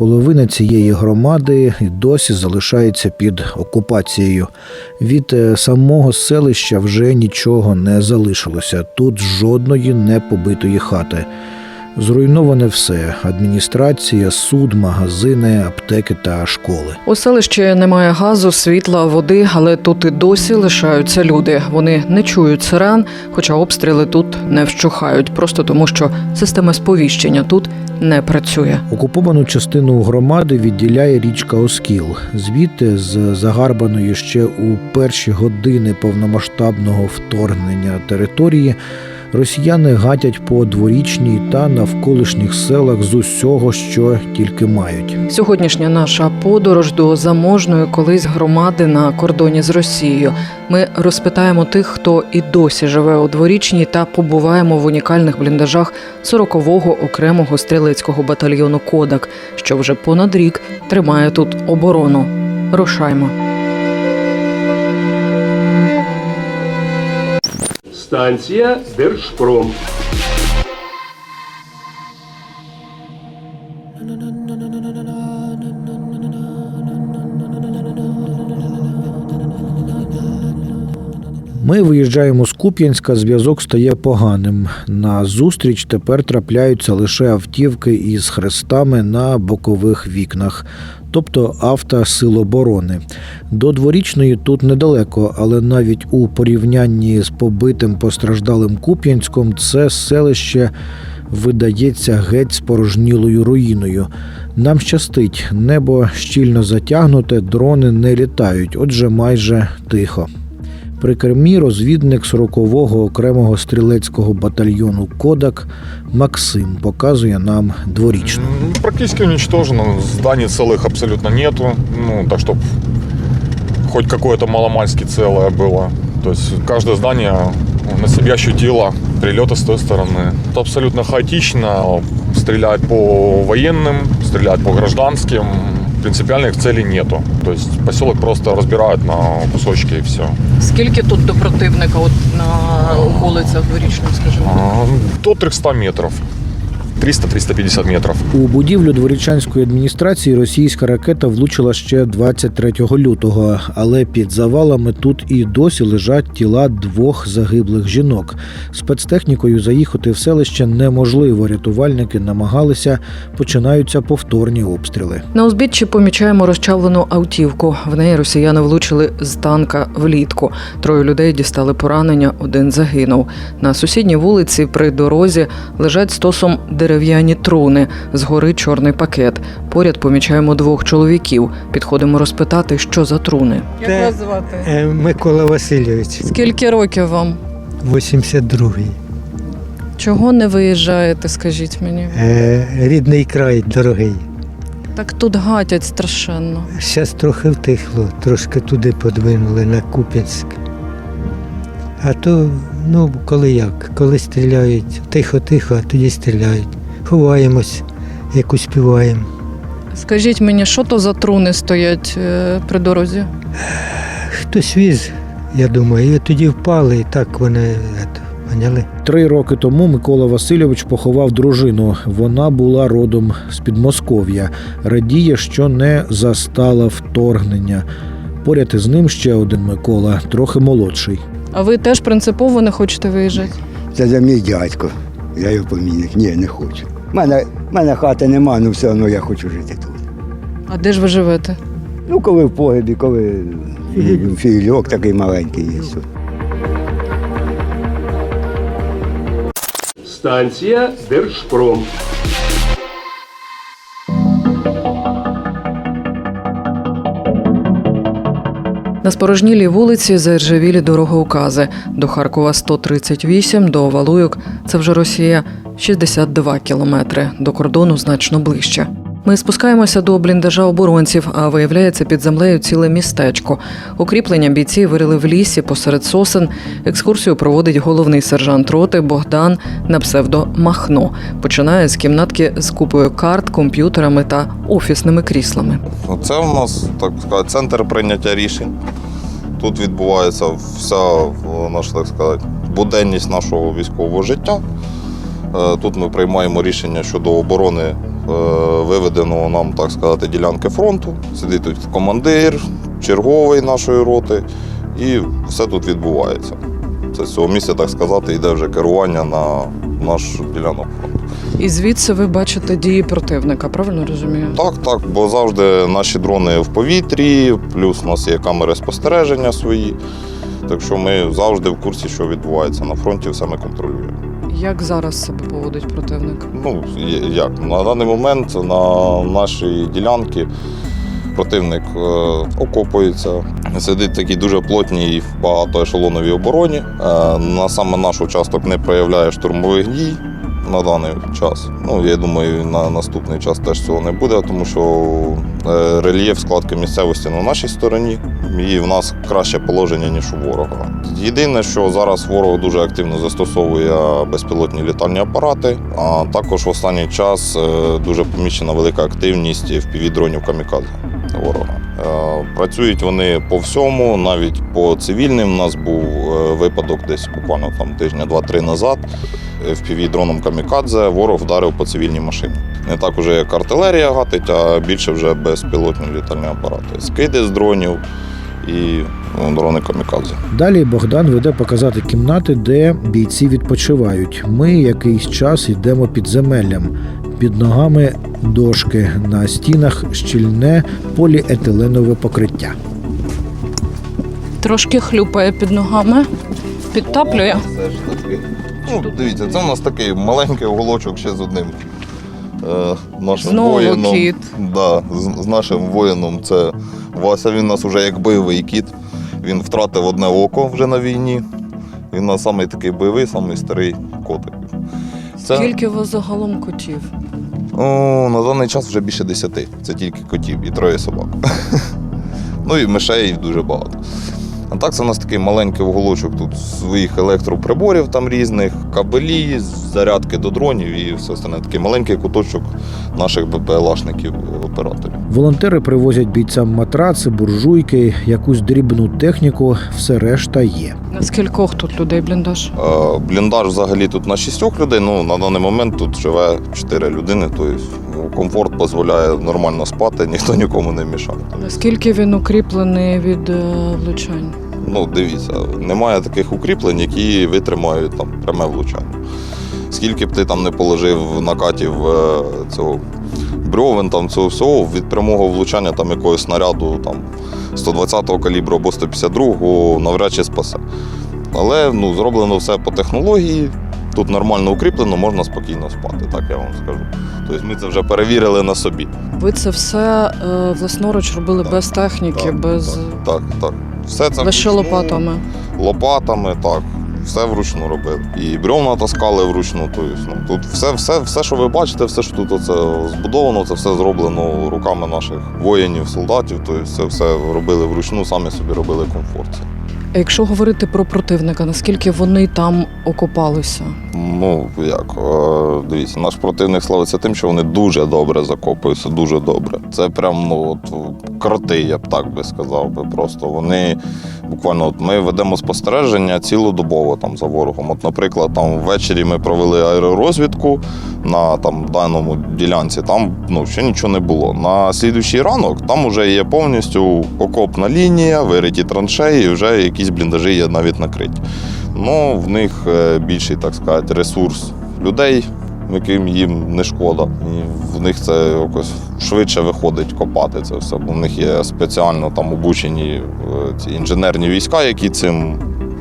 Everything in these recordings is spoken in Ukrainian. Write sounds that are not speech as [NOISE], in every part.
Половина цієї громади досі залишається під окупацією. Від е, самого селища вже нічого не залишилося. Тут жодної непобитої хати. Зруйноване все: адміністрація, суд, магазини, аптеки та школи. у селищі немає газу, світла, води, але тут і досі лишаються люди. Вони не чують сирен, хоча обстріли тут не вщухають, просто тому що система сповіщення тут не працює. Окуповану частину громади відділяє річка Оскіл. Звідти з загарбаної ще у перші години повномасштабного вторгнення території росіяни гатять по дворічній та навколишніх селах з усього, що тільки мають. Сьогоднішня наша подорож до заможної колись громади на кордоні з Росією. Ми розпитаємо тих, хто і досі живе у дворічній, та побуваємо в унікальних бліндажах 40-го окремого стрілецького батальйону Кодак, що вже понад рік тримає тут оборону. Рушаймо. Станція Держпром. Ми виїжджаємо з Куп'янська, зв'язок стає поганим. На зустріч тепер трапляються лише автівки із хрестами на бокових вікнах, тобто авто Сил оборони. До дворічної тут недалеко, але навіть у порівнянні з побитим постраждалим Куп'янськом це селище видається геть спорожнілою руїною. Нам щастить, небо щільно затягнуте, дрони не літають, отже, майже тихо. При кермі розвідник 40-го окремого стрілецького батальйону Кодак Максим показує нам дворічну. М, Практически уничтожено. Зданий целых абсолютно нету. Ну, так чтобы хоть какое-то маломальски целое было. То есть каждое здание на себя ощутило прилеты с той стороны. Это абсолютно хаотично. Стреляют по военным, стреляют по гражданским. Принципиальных целей нету. То есть поселок просто разбирают на кусочки и все. Скільки тут до противника, от на вулицях дворічних, скажімо? До 300 метров. 300-350 метров. У будівлю дворічанської адміністрації російська ракета влучила ще 23 лютого, але під завалами тут і досі лежать тіла двох загиблих жінок. Спецтехнікою заїхати в селище неможливо. Рятувальники намагалися, починаються повторні обстріли. На узбіччі помічаємо розчавлену автівку. В неї росіяни влучили з танка влітку. Троє людей дістали поранення, один загинув. На сусідній вулиці при дорозі лежать стосом дерев'яні труни, згори чорний пакет. Поряд помічаємо двох чоловіків. Підходимо розпитати, що за труни. Те- звати? Е, Микола Васильович, Скільки років вам? 82-й. Чого не виїжджаєте? Скажіть мені. Е, Рідний край дорогий. Так тут гатять страшенно. Зараз трохи втихло, трошки туди подвинули на Куп'янськ. А то, ну, коли як, коли стріляють, тихо-тихо, а тоді стріляють. Ховаємось, як успіваємо. Скажіть мені, що то за труни стоять е, при дорозі? Хтось віз, я думаю, і тоді впали, і так вони. ето. Поняли? Три роки тому Микола Васильович поховав дружину. Вона була родом з Підмосков'я. Радіє, що не застала вторгнення. Поряд із ним ще один Микола, трохи молодший. А ви теж принципово не хочете виїжджати? Це за мій дядько. Я його помінник. Ні, не хочу. У мене, мене хати нема, але все одно я хочу жити тут. А де ж ви живете? Ну, коли в погребі, коли фігельок такий маленький є. тут. Станція Держпром. На спорожнілій вулиці заіржавілі дорогоукази. До Харкова 138, до Валуйок – це вже Росія 62 кілометри. До кордону значно ближче. Ми спускаємося до бліндажа оборонців, а виявляється під землею ціле містечко. Укріплення бійці вирили в лісі посеред сосен. Екскурсію проводить головний сержант роти Богдан на псевдо Махно. Починає з кімнатки з купою карт, комп'ютерами та офісними кріслами. Це у нас так сказати, центр прийняття рішень. Тут відбувається вся наша так сказати, буденність нашого військового життя. Е, Тут ми приймаємо рішення щодо оборони е, виведеного нам, так сказати, ділянки фронту. Сидить тут командир, черговий нашої роти, і все тут відбувається. Це з цього місця, так сказати, йде вже керування на наш ділянок фронту. І звідси ви бачите дії противника, правильно розумію? Так, так, бо завжди наші дрони в повітрі, плюс у нас є камери спостереження свої. Так що ми завжди в курсі, що відбувається на фронті, все ми контролюємо. Як зараз себе поводить противник? Ну, як? На даний момент на нашій ділянці противник е, окопується, сидить в дуже плотній багатоешелоновій обороні. Е, на саме наш участок не проявляє штурмових дій на даний час. Ну, я думаю, на наступний час теж цього не буде, тому що е, рельєф складки місцевості на нашій стороні, і в нас краще положення, ніж у ворога. Єдине, що зараз ворог дуже активно застосовує безпілотні літальні апарати, а також в останній час е, дуже помічена велика активність впівдронів камікадзе ворога. Е, Працюють вони по всьому, навіть по цивільним. У нас був випадок десь буквально там тижня два-три назад. В дроном камікадзе ворог вдарив по цивільній машині. Не так уже як артилерія гатить, а більше вже безпілотні літальні апарати. Скиди з дронів і ну, дрони камікадзе. Далі Богдан веде показати кімнати, де бійці відпочивають. Ми якийсь час йдемо підземеллям. Під ногами дошки на стінах щільне поліетиленове покриття. Трошки хлюпає під ногами, підтаплює. Ну, дивіться, це у нас такий маленький уголочок ще з одним е, нашим Знову воїном. кіт. Да, з, з нашим воїном. Це Вася, він у нас вже як бойовий кіт. Він втратив одне око вже на війні. Він у нас самий такий бойовий, самий старий котик. Це, Скільки у вас загалом котів? О, на даний час вже більше десяти. Це тільки котів і троє собак. [LAUGHS] ну і мишей дуже багато. А так це у нас такий маленький уголочок тут своїх електроприборів там різних, кабелі, зарядки до дронів і все остальне. Такий маленький куточок наших БПЛАшників операторів. Волонтери привозять бійцям матраци, буржуйки, якусь дрібну техніку, все решта є. На скількох тут людей бліндаж? Е, Бліндаж взагалі тут на шістьох людей. Ну на даний момент тут живе чотири людини. Тобто комфорт дозволяє нормально спати, [LAUGHS] ніхто нікому не мішає. Наскільки він укріплений від е, влучань? Ну, дивіться, немає таких укріплень, які витримають там пряме влучання. Скільки б ти там не положив накатів е, цього брьовен, там цього всього, від прямого влучання там якогось снаряду там 120-го калібру або 152-го навряд чи спасе. Але ну, зроблено все по технології. Тут нормально укріплено, можна спокійно спати, так я вам скажу. Тобто ми це вже перевірили на собі. Ви це все е, власноруч робили Так, без техніки, так, без Так, так. Все це лише вручну. лопатами. лопатами, так. Все вручну робили. І брьовна таскали вручну. Тобто, ну, тут все, все, все, що ви бачите, все, що тут оце збудовано, це все зроблено руками наших воїнів, солдатів. Тобто це все робили вручну, самі собі робили комфорт. Якщо говорити про противника, наскільки вони там окопалися? Ну, як, е, дивіться, наш противник славиться тим, що вони дуже добре закопуються, дуже добре. Це прям ну, от, кроти, я б так би сказав би. Просто вони буквально от ми ведемо спостереження цілодобово там за ворогом. От, наприклад, там ввечері ми провели аеророзвідку на там даному ділянці, там ну, ще нічого не було. На слідуючий ранок там вже є повністю окопна лінія, вириті траншеї, вже якісь бліндажі є навіть накриті. Ну, в них е, більший, так сказати, ресурс людей, яким їм не шкода. І в них це якось швидше виходить копати це все. Бо в них є спеціально там обучені е, ці інженерні війська, які цим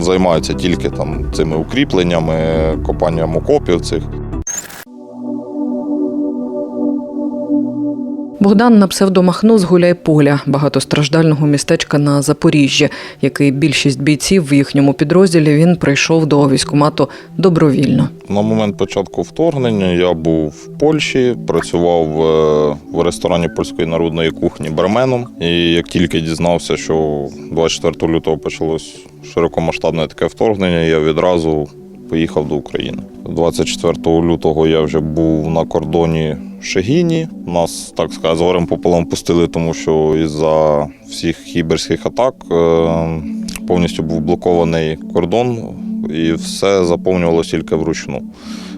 займаються тільки там цими укріпленнями, копанням окопів цих. Богдан на псевдомахно з Гуляйполя, багатостраждального містечка на Запоріжжі, який більшість бійців в їхньому підрозділі він прийшов до військкомату добровільно. На момент початку вторгнення я був в Польщі, працював е, в ресторані польської народної кухні барменом. І як тільки дізнався, що 24 лютого почалось широкомасштабне таке вторгнення, я відразу поїхав до України. 24 лютого я вже був на кордоні Шегіні. Нас, так сказати, з пополам пустили, тому що із-за всіх хіберських атак е, повністю був блокований кордон, і все заповнювалося тільки вручну,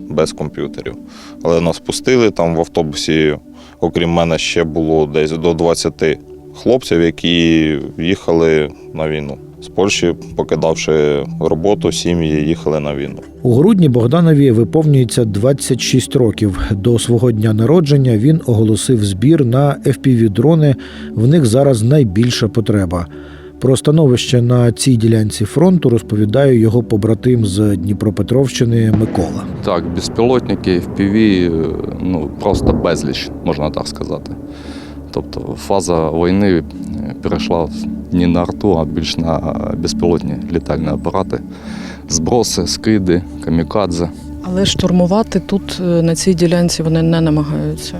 без комп'ютерів. Але нас пустили там в автобусі, окрім мене, ще було десь до 20 хлопців, які їхали на війну. З Польщі, покидавши роботу, сім'ї, їхали на війну. У грудні Богданові виповнюється 26 років. До свого дня народження він оголосив збір на FPV-дрони. В них зараз найбільша потреба. Про становище на цій ділянці фронту розповідає його побратим з Дніпропетровщини Микола. Так, безпілотники, FPV, е, ну просто безліч, можна так сказати. Тобто фаза війни е, перейшла не на арту, а більш на безпілотні літальні апарати. Зброси, скиди, камікадзе. Але штурмувати тут е, на цій ділянці вони не намагаються.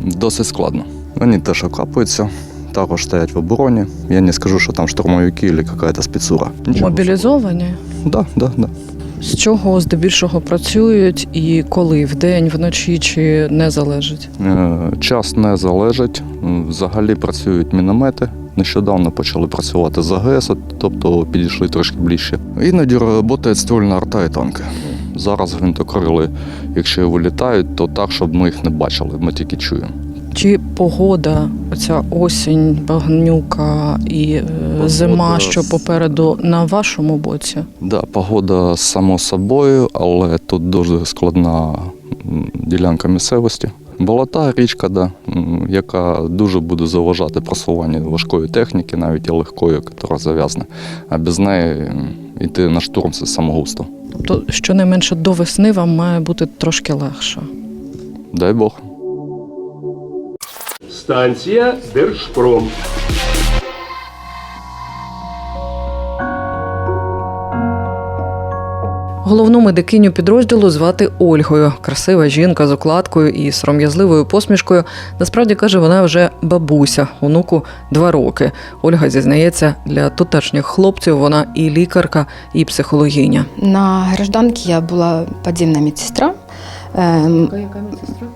Досить складно. Вони теж окапуються, також стоять в обороні. Я не скажу, що там штурмовики або якась спецура. Мобілізовані. Да, да, да. З чого здебільшого працюють і коли вдень, вночі чи не залежить? Е, Час не залежить. Взагалі працюють міномети. Нещодавно почали працювати з АГС, тобто підійшли трошки ближче. Іноді працює ствольна арта і танки. Зараз гвинтокрили, якщо вилітають, то так, щоб ми їх не бачили, ми тільки чуємо. Чи погода, оця осінь, багнюка і е, зима, що попереду на вашому боці? Да, погода само собою, але тут дуже складна ділянка місцевості. Болота, річка, да, яка дуже буде заважати просуванню важкої техніки, навіть і легкої, яка зав'язана. А без неї йти на штурм це самогубство. Тобто, щонайменше до весни вам має бути трошки легше. Дай Бог. Станція Держпром. Головну медикиню підрозділу звати Ольгою. Красива жінка з окладкою і сором'язливою посмішкою. Насправді каже, вона вже бабуся, онуку два роки. Ольга зізнається, для тутешніх хлопців вона і лікарка, і психологиня. На гражданці я була підземна медсестра. Ем,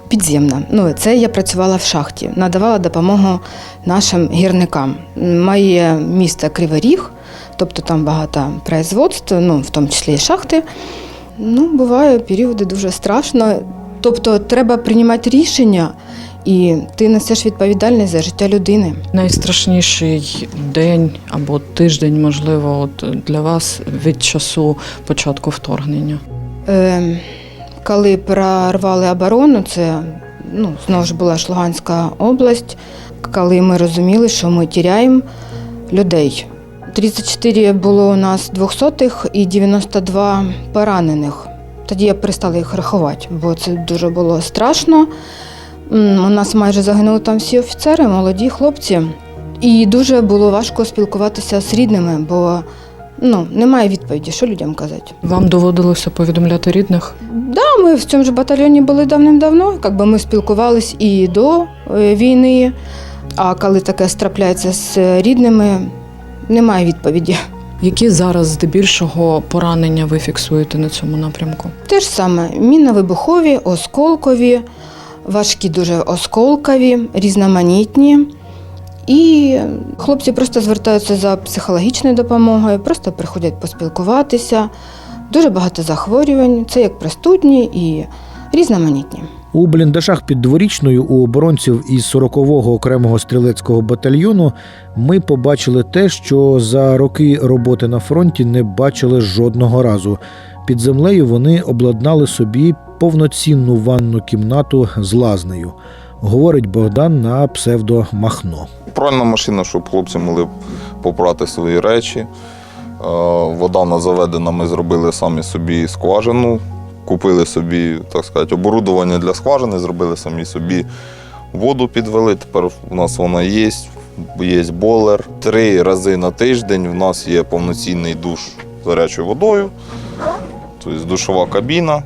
Підземна. Ну, це я працювала в шахті, надавала допомогу нашим гірникам. Моє місто Кривий Ріг, тобто там багато производств, ну, в тому числі і шахти. Ну, буває періоди дуже страшно. Тобто треба приймати рішення, і ти несеш відповідальність за життя людини. Найстрашніший день або тиждень, можливо, от для вас від часу початку вторгнення. Е, коли прорвали оборону, це ну, знову ж була ж Луганська область, коли ми розуміли, що ми тіряємо людей. 34 було у нас двохсотих і 92 поранених. Тоді я перестала їх рахувати, бо це дуже було страшно. У нас майже загинули там всі офіцери, молоді хлопці. І дуже було важко спілкуватися з рідними, бо ну, немає відповіді, що людям казати. Вам доводилося повідомляти рідних? Да, ми в цьому ж батальйоні були давним-давно. Якби ми спілкувались і до е, війни. А коли таке страпляється з рідними, немає відповіді. Які зараз здебільшого поранення ви фіксуєте на цьому напрямку? Те ж саме мінно-вибухові, осколкові, важкі дуже осколкові, різноманітні. І хлопці просто звертаються за психологічною допомогою, просто приходять поспілкуватися. Дуже багато захворювань, це як простудні і різноманітні. У бліндажах під дворічною у оборонців із 40-го окремого стрілецького батальйону ми побачили те, що за роки роботи на фронті не бачили жодного разу. Під землею вони обладнали собі повноцінну ванну кімнату з лазнею, говорить Богдан на псевдо Махно. Пральна машина, щоб хлопці могли попрати свої речі. Е, Вода в заведена, ми зробили самі собі скважину, купили собі, так сказати, оборудування для скважини, зробили самі собі воду підвели. Тепер у нас вона є, є бойлер. Три рази на тиждень в нас є повноцінний душ з гарячою водою, тобто душова кабіна,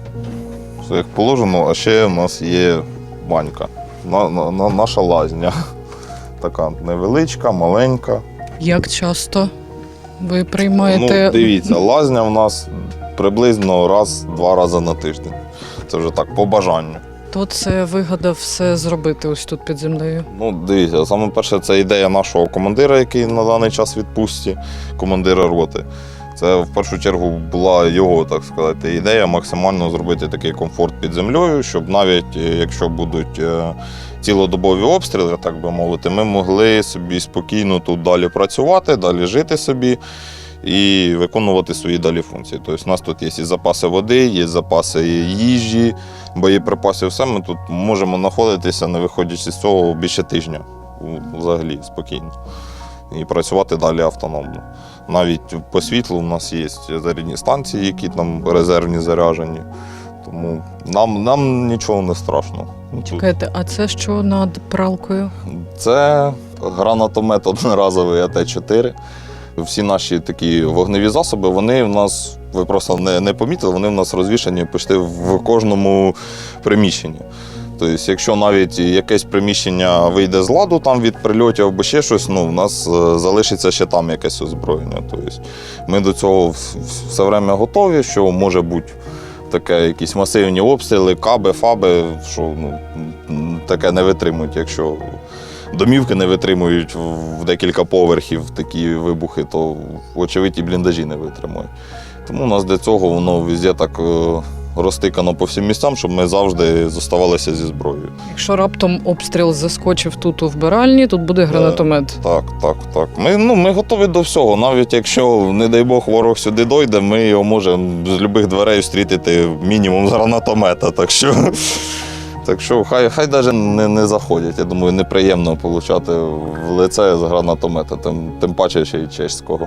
все як положено, а ще в нас є банька, на, на, на- наша лазня. Така невеличка, маленька. Як часто ви Ну, приймаєте дивіться, лазня в нас приблизно раз-два рази на тиждень. Це вже так, по бажанню. хто це вигадав все зробити ось тут під землею? Ну, дивіться, саме перше, це ідея нашого командира, який на даний час відпустці, командира роти. Це в першу чергу була його, так сказати, ідея максимально зробити такий комфорт під землею, щоб навіть е, якщо будуть е, цілодобові обстріли, так би мовити, ми могли собі спокійно тут далі працювати, далі жити собі і виконувати свої далі функції. Тобто у нас тут є і запаси води, є запаси їжі, боєприпасів, все ми тут можемо знаходитися, не виходячи з цього більше тижня взагалі спокійно. І працювати далі автономно. Навіть по світлу у нас є зарядні станції, які там резервні заряджені. Тому нам, нам нічого не страшно. Чекайте, а це що над пралкою? Це гранатомет одноразовий АТ-4. Всі наші такі вогневі засоби, вони в нас, ви просто не, не помітили, вони в нас розвішані почти в кожному приміщенні. Тобто, якщо навіть якесь приміщення вийде з ладу там від прильотів або ще щось, ну, в нас е, залишиться ще там якесь озброєння. Тобто, ми до цього вс- вс- все время готові, що може бути таке, якісь масивні обстріли, каби, фаби, що ну, таке не витримують. Якщо домівки не витримують в- декілька поверхів такі вибухи, то вочевидь і бліндажі не витримують. Тому у нас для цього воно везде так е, розтикано по всім місцям, щоб ми завжди зоставалися зі зброєю. Якщо раптом обстріл заскочив тут у вбиральні, тут буде гранатомет. Так, так, так. Ми, ну, ми готові до всього. Навіть якщо, не дай Бог, ворог сюди дойде, ми його можемо з будь-яких дверей зустріти мінімум з гранатомета. Так що, так що хай, хай навіть не, не заходять. Я думаю, неприємно получати в лице з гранатомета, тим, тим паче ще й чеського.